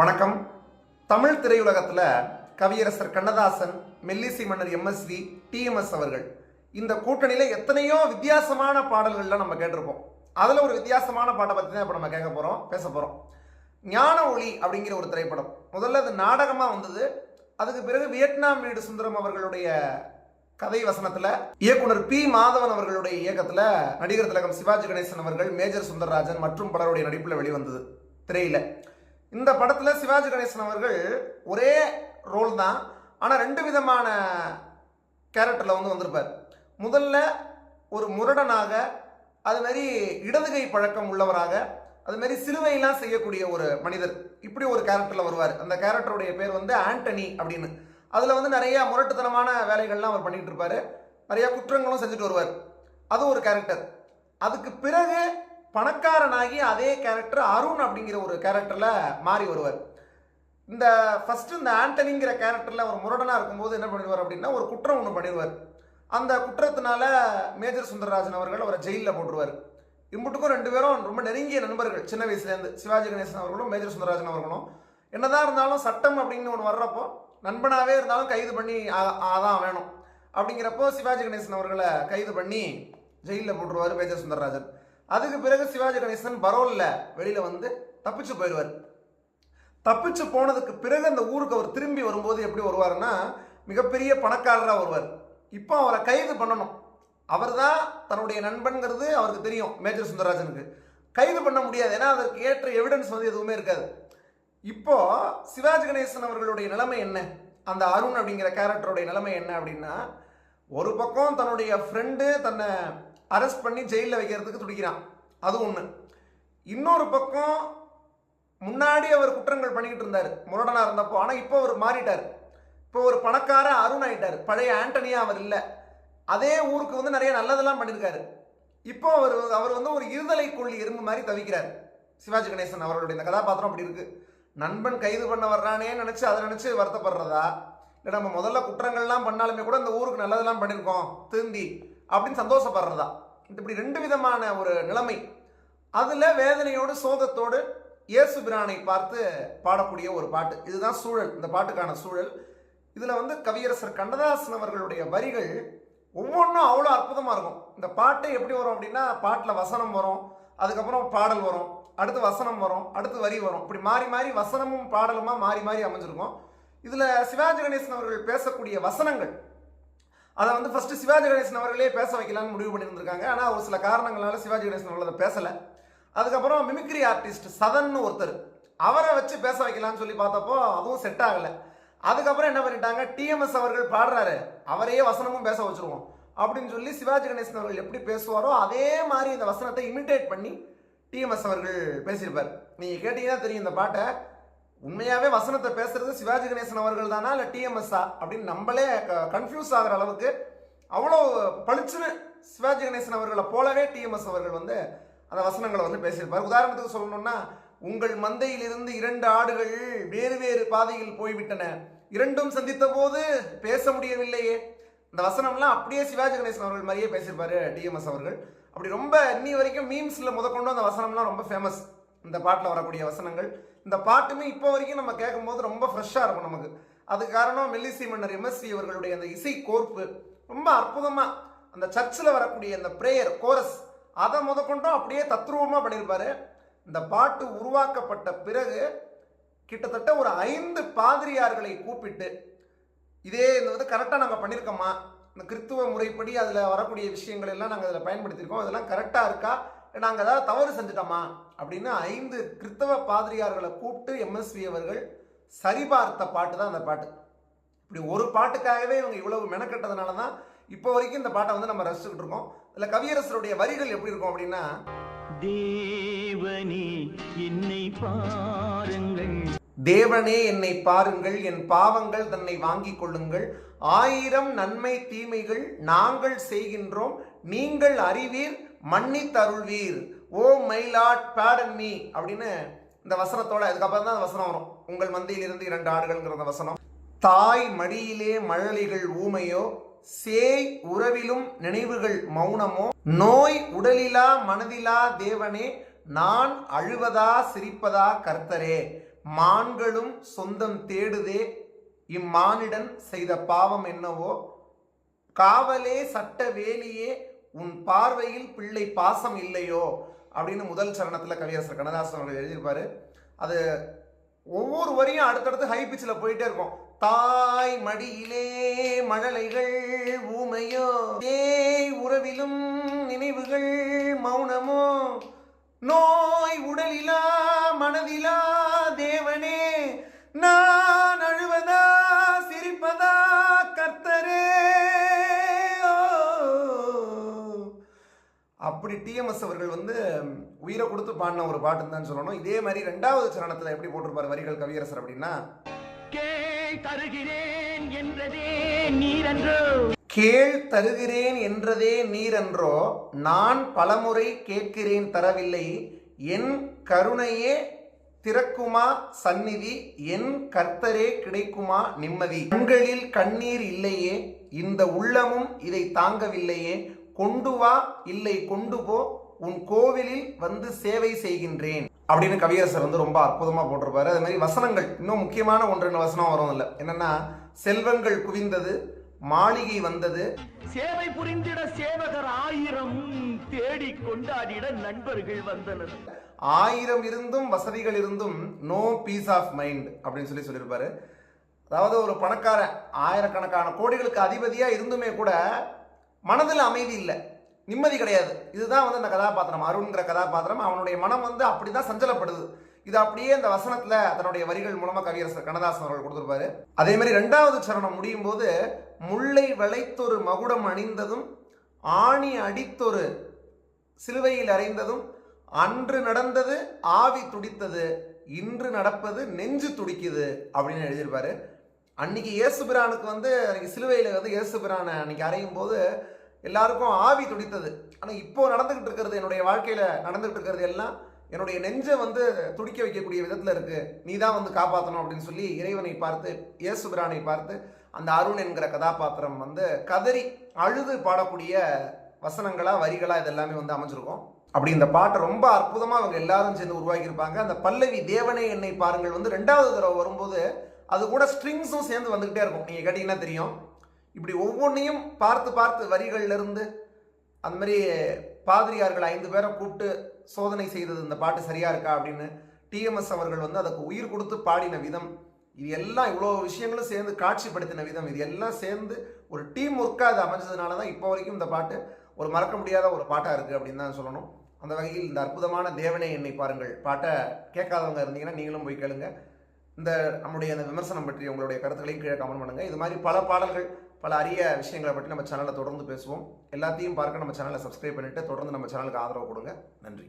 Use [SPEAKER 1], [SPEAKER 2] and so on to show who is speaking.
[SPEAKER 1] வணக்கம். தமிழ் திரையுலகத்தில் கவியரசர் கண்ணதாசன் மெல்லிசை மன்னர் எம்எஸ்வி டிஎம்எஸ் அவர்கள். இந்த கூட்டணியில் எத்தனையோ வித்தியாசமான பாடல்கள்லாம் நம்ம கேட்டிருப்போம். அதில் ஒரு வித்தியாசமான பாட்டை பற்றி தான் இப்போ நம்ம கேட்க போகிறோம் பேச போகிறோம் ஞான ஒளி அப்படிங்கிற ஒரு திரைப்படம். முதல்ல அது நாடகமாக வந்தது. அதுக்கு பிறகு வியட்நாம் வீடு சுந்தரம் அவர்களுடைய கதை வசனத்தில் இயக்குனர் பி. மாதவன் அவர்களுடைய இயக்கத்தில் நடிகர் திலகம் சிவாஜி கணேசன் அவர்கள் மேஜர் சுந்தரராஜன் மற்றும் பலருடைய நடிப்பில் வெளிவந்தது திரையில். இந்த படத்தில் சிவாஜி கணேசன் அவர்கள் ஒரே ரோல் தான். ஆனால் ரெண்டு விதமான கேரக்டரில் வந்து வந்திருப்பார். முதல்ல ஒரு முரடனாக அதுமாரி இடதுகை பழக்கம் உள்ளவராக அதுமாரி சிலுவையெல்லாம் செய்யக்கூடிய ஒரு மனிதர். இப்படி ஒரு கேரக்டரில் வருவார். அந்த கேரக்டருடைய பேர் வந்து ஆண்டனி அப்படின்னு. அதில் வந்து நிறைய முரட்டுத்தனமான வேலைகள்லாம் அவர் பண்ணிகிட்டு இருப்பார். நிறையா குற்றங்களும் செஞ்சுட்டு வருவார். அது ஒரு கேரக்டர் அதுக்கு பிறகு பணக்காரனாகி அதே கேரக்டர் அருண் அப்படிங்கிற ஒரு கேரக்டரில் மாறி வருவார். இந்த ஃபஸ்ட்டு இந்த ஆண்டனிங்கிற கேரக்டரில் ஒரு முரடனாக இருக்கும்போது என்ன பண்ணிடுவார் அப்படின்னா ஒரு குற்றம் ஒன்று பண்ணிடுவார். அந்த குற்றத்தினால மேஜர் சுந்தரராஜன் அவர்கள் அவரை ஜெயிலில் போட்டுருவார். இம்புட்டுக்கும் ரெண்டு பேரும் ரொம்ப நெருங்கிய நண்பர்கள் சின்ன வயசுலேருந்து சிவாஜி கணேசன் அவர்களும் மேஜர் சுந்தரராஜன் அவர்களும். என்னதான் இருந்தாலும் சட்டம் அப்படின்னு ஒன்று வர்றப்போ நண்பனாகவே இருந்தாலும் கைது பண்ணி அதான் வேணும் அப்படிங்கிறப்போ சிவாஜி கணேசன் அவர்களை கைது பண்ணி ஜெயிலில் போட்டுருவார் மேஜர் சுந்தரராஜன். அதுக்கு பிறகு சிவாஜி கணேசன் பரோலில் வெளியில் வந்து தப்பிச்சு போயிடுவார். தப்பிச்சு போனதுக்கு பிறகு அந்த ஊருக்கு அவர் திரும்பி வரும்போது எப்படி வருவாருன்னா மிகப்பெரிய பணக்காரராக வருவார். இப்போ அவரை கைது பண்ணணும். அவர் தான் தன்னுடைய நண்பன்கிறது அவருக்கு தெரியும் மேஜர் சுந்தரராஜனுக்கு. கைது பண்ண முடியாது. ஏன்னா அதற்கு ஏற்ற எவிடன்ஸ் வந்து எதுவுமே இருக்காது. இப்போ சிவாஜி கணேசன் அவர்களுடைய நிலைமை என்ன? அந்த அருண் அப்படிங்கிற கேரக்டருடைய நிலைமை என்ன அப்படின்னா ஒரு பக்கம் தன்னுடைய ஃப்ரெண்டு தன்னை அரெஸ்ட் பண்ணி ஜெயிலில் வைக்கிறதுக்கு துடிக்கிறான். அது ஒன்று இன்னொரு பக்கம் முன்னாடி அவர் குற்றங்கள் பண்ணிக்கிட்டு இருந்தார். முரடனாக இருந்தப்போ. ஆனால் இப்போ அவர் மாறிட்டார். இப்போ ஒரு பணக்கார அருண் ஆயிட்டார். பழைய ஆண்டனியா அவர் இல்லை. அதே ஊருக்கு வந்து நிறைய நல்லதெல்லாம் பண்ணியிருக்காரு இப்போ அவர் அவர் வந்து ஒரு இருதலை கொள்ளி எறும்பு மாதிரி தவிக்கிறார். சிவாஜி கணேசன் அவர்களுடைய இந்த கதாபாத்திரம் அப்படி இருக்கு. நண்பன் கைது பண்ண வர்றானே நினச்சி அதை நினச்சி வருத்தப்படுறதா? இல்லை நம்ம முதல்ல குற்றங்கள்லாம் பண்ணாலுமே கூட இந்த ஊருக்கு நல்லதெல்லாம் பண்ணியிருக்கோம் திருந்தி அப்படின்னு சந்தோஷப்படுறதா? இப்படி ரெண்டு விதமான ஒரு நிலைமை. அதில் வேதனையோடு சோகத்தோடு இயேசு பிரானை பார்த்து பாடக்கூடிய ஒரு பாட்டு. இதுதான் சூழல் இந்த பாட்டுக்கான சூழல். இதில் வந்து கவியரசர் கண்ணதாசன் அவர்களுடைய வரிகள் ஒவ்வொன்றும் அவ்வளோ அற்புதமாக இருக்கும். இந்த பாட்டு எப்படி வரும் அப்படின்னா பாட்டில் வசனம் வரும் அதுக்கப்புறம் பாடல் வரும் அடுத்து வசனம் வரும் அடுத்து வரி வரும். இப்படி மாறி மாறி வசனமும் பாடலுமா மாறி மாறி அமைஞ்சிருக்கும். இதில் சிவாஜி கணேசன் அவர்கள் பேசக்கூடிய வசனங்கள் அதை வந்து ஃபர்ஸ்ட் சிவாஜி கணேசன் அவர்களே பேச வைக்கலாம்னு முடிவு பண்ணியிருந்திருக்காங்க. ஆனால் ஒரு சில காரணங்களால சிவாஜி கணேசன் அவர்கள் அதை பேசலை. அதுக்கப்புறம் மிமிக்ரி ஆர்டிஸ்ட் சதன்னு ஒருத்தர் அவரை வச்சு பேச வைக்கலாம்னு சொல்லி பார்த்தப்போ அதுவும் செட் ஆகலை. அதுக்கப்புறம் என்ன பண்ணிட்டாங்க? டிஎம்எஸ் அவர்கள் பாடுறாரு. அவரையே வசனமும் பேச வச்சிருவோம். அப்படின்னு சொல்லி சிவாஜி கணேசன் அவர்கள் எப்படி பேசுவாரோ அதே மாதிரி இந்த வசனத்தை இமிட்டேட் பண்ணி டிஎம்எஸ் அவர்கள் பேசியிருப்பார். நீங்கள் கேட்டீங்கன்னா தெரியும் இந்த பாட்டை. உண்மையாகவே வசனத்தை பேசுறது சிவாஜி கணேசன் அவர்கள் தானா இல்லை டிஎம்எஸ்ஸா அப்படின்னு நம்மளே கன்ஃபியூஸ் ஆகிற அளவுக்கு அவ்வளோ பளிச்சுன்னு சிவாஜி கணேசன் அவர்களை போலவே டிஎம்எஸ் அவர்கள் வந்து அந்த வசனங்களை வந்து பேசியிருப்பார். உதாரணத்துக்கு சொல்லணும்னா உங்கள் மந்தையிலிருந்து இரண்டு ஆடுகள் வேறு வேறு பாதையில் போய்விட்டன. இரண்டும் சந்தித்த போது பேச முடியவில்லையே. இந்த வசனம்லாம் அப்படியே சிவாஜி கணேசன் அவர்கள் மாதிரியே பேசியிருப்பாரு டிஎம்எஸ் அவர்கள். அப்படி ரொம்ப இன்னி வரைக்கும் மீம்ஸில் முதற்கொண்டு அந்த வசனம்லாம் ரொம்ப ஃபேமஸ் இந்த பாட்டில் வரக்கூடிய வசனங்கள். இந்த பாட்டுமே இப்போ வரைக்கும் நம்ம கேட்கும்போது ரொம்ப ஃப்ரெஷ்ஷாக இருக்கும் நமக்கு. அது காரணம் மெல்லிசை மன்னர் எம்எஸ்வி அவர்களுடைய அந்த இசை கோர்ப்பு. ரொம்ப அற்புதமாக அந்த சர்ச்சில் வரக்கூடிய அந்த ப்ரேயர் கோரஸ் அதை முதற்கொண்டும் அப்படியே தத்ரூபமாக பண்ணியிருப்பார். இந்த பாட்டு உருவாக்கப்பட்ட பிறகு கிட்டத்தட்ட ஒரு ஐந்து பாதிரியார்களை கூப்பிட்டு இதே இந்த வந்து கரெக்டாக நாங்கள் பண்ணியிருக்கோமா இந்த கிறித்துவ முறைப்படி அதில் வரக்கூடிய விஷயங்கள் எல்லாம் நாங்கள் அதில் பயன்படுத்தியிருக்கோம். அதெல்லாம் கரெக்டாக இருக்கா? நாங்கள் ஏதாவது தவறு செஞ்சுட்டோமா? அப்படின்னு ஐந்து கிறித்தவ பாதிரியார்களை கூப்பிட்டு எம்எஸ்வி அவர்கள் சரிபார்த்த பாட்டு தான் அந்த பாட்டு. இப்படி ஒரு பாட்டுக்காகவே இவங்க இவ்வளவு மெனக்கட்டதுனால தான் இப்போ வரைக்கும் இந்த பாட்டை வந்து நம்ம ரசிச்சுக்கிட்டு இருக்கோம். இதில் கவியரசருடைய வரிகள் எப்படி இருக்கும் அப்படின்னா
[SPEAKER 2] தேவனே என்னை பாருங்கள்.
[SPEAKER 1] தேவனே என்னை பாருங்கள் என் பாவங்கள் தன்னை வாங்கிக் கொள்ளுங்கள். ஆயிரம் நன்மை தீமைகள் நாங்கள் செய்கின்றோம். நீங்கள் அறிவீர் மன்னித்தருள்வீர் oh my lord pardon me அப்படின்னு இந்த வசனத்தோட அதுக்கப்புறம் தான் அந்த வசனம் வரும். உங்கள் மந்தையிலிருந்து இரண்டு ஆடுகள்ங்கிற அந்த வசனம். தாய் மடியிலே மழலைகள் ஊமையோ சேய் உறவிலும் நினைவுகள் மௌனமோ நோய் உடலிலா மனதிலா தேவனே நான் அழுவதா சிரிப்பதா கர்த்தரே மான்களும் சொந்தம் தேடுதே இம்மானிடன் செய்த பாவம் என்னவோ காவலே சட்ட வேலியே உன் பார்வையில் பிள்ளை பாசம் இல்லையோ? அப்படின்னு முதல் சரணத்தில் கவியரசர் கண்ணதாசன் அவர்கள் எழுதியிருப்பாரு. அது ஒவ்வொரு வரியும் அடுத்தடுத்து ஹை பிச்சில் போயிட்டே இருக்கும். தாய் மடியிலே மழலைகள் ஊமையோ? ஏய் உறவிலும் நினைவுகள் மௌனமோ? நோய் உடலிலா மனதிலா அப்படி டிஎம்எஸ் அவர்கள் வந்து உயிரை கொடுத்து பாடின ஒரு பாட்டுன்னு தான் சொல்லணும். இதே மாதிரி ரெண்டாவது சரணத்தில் எப்படி போட்டிருப்பார் வரிகள் கவியரசர் அப்படின்னா
[SPEAKER 2] கேள் தருகிறேன் என்றதே நீரன்றோ?
[SPEAKER 1] கேள் தருகிறேன் என்றதே நீரென்றோ? நான் பலமுறை கேட்கிறேன் தரவில்லை. என் கருணையே திறக்குமா சந்நிதி? என் கர்த்தரே கிடைக்குமா நிம்மதி? கண்களில் கண்ணீர் இல்லையே. இந்த உள்ளமும் இதை தாங்கவில்லையே. கொண்டு வா இல்லை கொண்டு போ உன் கோவிலில் வந்து சேவை செய்கின்றேன். அப்படின்னு கவியரசர் வந்து ரொம்ப அற்புதமா போட்டிருப்பாரு. அது மாதிரி வசனங்கள் இன்னும் முக்கியமான ஒன்று ரெண்டு வசனம் வரும் இல்லை என்னன்னா செல்வங்கள் குவிந்தது மாளிகை வந்தது.
[SPEAKER 2] சேவை புரிந்திட சேவகர் ஆயிரம் தேடி கொண்டாடிட நண்பர்கள் வந்தனர்.
[SPEAKER 1] ஆயிரம் இருந்தும் வசதிகள் இருந்தும் நோ பீஸ் ஆஃப் மைண்ட் அப்படின்னு சொல்லி சொல்லியிருப்பாரு. அதாவது ஒரு பணக்காரன் ஆயிரக்கணக்கான கோடிகளுக்கு அதிபதியா இருந்துமே கூட மனதில் அமைதி இல்லை. நிம்மதி கிடையாது. இதுதான் வந்து அந்த கதாபாத்திரம். அருண்கிற கதாபாத்திரம். அவனுடைய மனம் வந்து அப்படிதான் சஞ்சலப்படுது. இது அப்படியே இந்த வசனத்துல தன்னுடைய வரிகள் மூலமா கவியரசர் கண்ணதாசன் அவர்கள் கொடுத்திருப்பாரு. அதே மாதிரி ரெண்டாவது சரணம் முடியும் போது முல்லை விளைத்தொரு மகுடம் அணிந்ததும் ஆணி அடித்தொரு சிலுவையில் அறைந்ததும் அன்று நடந்தது ஆவி துடித்தது இன்று நடப்பது நெஞ்சு துடிக்குது அப்படின்னு எழுதியிருப்பாரு. அன்னைக்கு இயேசுபிரானுக்கு வந்து அன்னைக்கு சிலுவையில் வந்து இயேசுபிரானை அன்னைக்கு அறையும் போது எல்லாருக்கும் ஆவி துடித்தது. ஆனால் இப்போ நடந்துகிட்டு இருக்கிறது என்னுடைய வாழ்க்கையில் நடந்துகிட்டு இருக்கிறது எல்லாம் என்னுடைய நெஞ்சை வந்து துடிக்க வைக்கக்கூடிய விதத்தில் இருக்கு. நீ தான் வந்து காப்பாற்றணும் அப்படின்னு சொல்லி இறைவனை பார்த்து இயேசுபிரானை பார்த்து அந்த அருண் என்கிற கதாபாத்திரம் வந்து கதறி அழுது பாடக்கூடிய வசனங்களா வரிகளா இதெல்லாமே வந்து அமைஞ்சிருக்கும். அப்படி இந்த பாட்டை ரொம்ப அற்புதமாக அவங்க எல்லாரும் சேர்ந்து உருவாக்கியிருப்பாங்க. அந்த பல்லவி தேவனே என்னை பாருங்கள் வந்து ரெண்டாவது தடவை வரும்போது அது கூட ஸ்ட்ரிங்ஸும் சேர்ந்து வந்துக்கிட்டே இருக்கும். நீங்கள் கேட்டிங்கன்னா தெரியும். இப்படி ஒவ்வொன்றையும் பார்த்து பார்த்து வரிகள்ல இருந்து அந்த மாதிரி பாதிரியார்கள் ஐந்து பேரை கூப்பிட்டு சோதனை செய்தது இந்த பாட்டு சரியாக இருக்கா அப்படின்னு டிஎம்எஸ் அவர்கள் வந்து அதுக்கு உயிர் கொடுத்து பாடின விதம். இது எல்லாம் இவ்வளோ விஷயங்களும் சேர்ந்து காட்சிப்படுத்தின விதம். இது எல்லாம் சேர்ந்து ஒரு டீம் ஒர்க்காக அது அமைஞ்சதுனால தான் இப்போ வரைக்கும் இந்த பாட்டு ஒரு மறக்க முடியாத ஒரு பாட்டாக இருக்குது அப்படின்னு தான் சொல்லணும். அந்த வகையில் இந்த அற்புதமான தேவனே என்னை பாருங்கள். பாட்டை கேட்காதவங்க இருந்தீங்கன்னா நீங்களும் போய் கேளுங்கள் இந்த நம்முடைய அந்த விமர்சனம் பற்றி உங்களுடைய கருத்துக்களையும் கீழே கமெண்ட் பண்ணுங்கள் இது மாதிரி பல பாடல்கள் பல அரிய விஷயங்களை பற்றி நம்ம சேனலில் தொடர்ந்து பேசுவோம். எல்லாத்தையும் பார்க்க நம்ம சேனலை சப்ஸ்கிரைப் பண்ணிவிட்டு தொடர்ந்து நம்ம சேனலுக்கு ஆதரவு கொடுங்க. நன்றி.